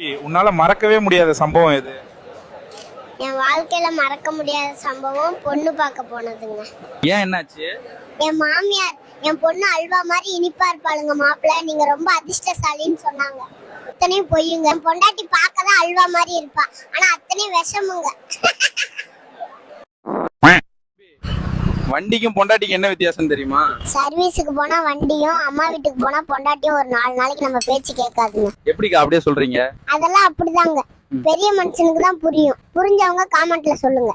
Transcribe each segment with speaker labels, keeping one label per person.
Speaker 1: உன்னால மறக்கவே முடியாத சம்பவம் எது?
Speaker 2: என் வாழ்க்கையில மறக்க முடியாத சம்பவம் பொண்ணு பார்க்க போனதுங்க.
Speaker 1: ஏன் என்னாச்சு?
Speaker 2: என் மாமியார் என் பொண்ணு அல்வா மாதிரி இனிப்பா இருப்பாளுங்க மாப்பிள்ள. நீங்க ரொம்ப அதிர்ஷ்டசாலின்னு சொன்னாங்க. அத்தனையும் பொய்யுங்க. என் பொண்டாட்டி பார்க்க தான் அல்வா மாதிரி இருப்பா. ஆனா அத்தனையும் விஷமுங்க.
Speaker 1: வண்டிக்கும் பொண்டாட்டிக்கும் என்ன வித்தியாசம் தெரியுமா?
Speaker 2: சர்வீஸுக்கு போனா வண்டியும் அம்மா வீட்டுக்கு போனா பொண்டாட்டியும் ஒரு நாலு நாளைக்கு நம்ம பேச்சு கேட்காதுங்க.
Speaker 1: எப்படிக்கா அப்படியே சொல்றீங்க?
Speaker 2: அதெல்லாம் அப்படிதாங்க. பெரிய மனுஷனுக்கு தான் புரியும். புரிஞ்சவங்க காமெண்ட்ல சொல்லுங்க.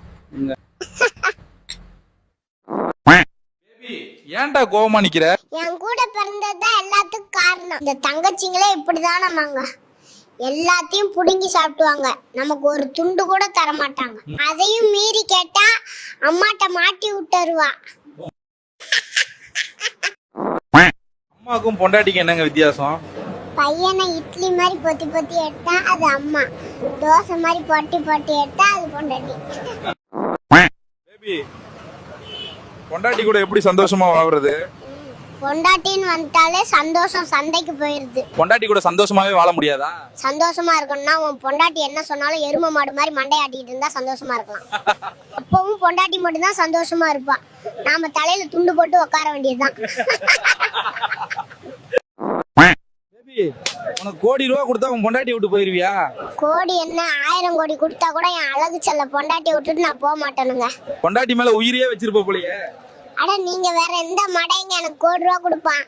Speaker 1: ஏன்டா கோவமா நிக்கிற?
Speaker 2: என் கூட பிறந்தது தான் எல்லாத்துக்கும் காரணம். இந்த தங்கச்சிங்களே இப்படிதானமாங்க எல்லாத்தையும் புடுங்கி சாப்பிடுவாங்க. நமக்கு ஒரு துண்டு கூட தர மாட்டாங்க அதையும் மீறி கேட்டா அம்மாட்ட மாட்டி விட்டுருவா.
Speaker 1: அம்மாக்கும் பொண்டாட்டிக்கும் என்னங்க வித்தியாசம்?
Speaker 2: பையனை இட்லி மாதிரி பொத்தி பொத்தி எடுத்தா அது அம்மா. தோசை மாதிரி பொட்டி பொட்டி எடுத்தா அது பொண்டாட்டி.
Speaker 1: பேபி பொண்டாட்டி கூட எப்படி சந்தோஷமா வாழ்றது?
Speaker 2: பொண்டாட்டின்னு வந்துட்டாலே சந்தோஷம் சந்தைக்கு போயிருது.
Speaker 1: பொண்டாட்டி கூட சந்தோஷமாவே வாழ முடியாதா?
Speaker 2: சந்தோஷமா இருக்கணும்னா உன் பொண்டாட்டி என்ன சொன்னாலும் எரும மாடு மாதிரி மண்டையாட்டிட்டு இருந்தா சந்தோஷமா இருக்கலாம். அப்பவும் பொண்டாட்டி மட்டும்தான் சந்தோஷமா இருப்பா. நாம தலையில துண்டு போட்டு உட்கார வேண்டியதுதான்.
Speaker 1: பேபி உனக்கு கோடி ரூபா கொடுத்தா உன் பொண்டாட்டி விட்டு போயிருவியா?
Speaker 2: கோடி என்ன? ஆயிரம் கோடி கொடுத்தா கூட என் அழகு செல்ல பொண்டாட்டி விட்டுட்டு நான் போக மாட்டேனுங்க.
Speaker 1: பொண்டாட்டி மேல உயிரியே வச்சிருப்ப போலயே.
Speaker 2: அட நீங்க வேற எந்த மடைங்க? எனக்கு கோடி ரூபா கொடுப்பான்.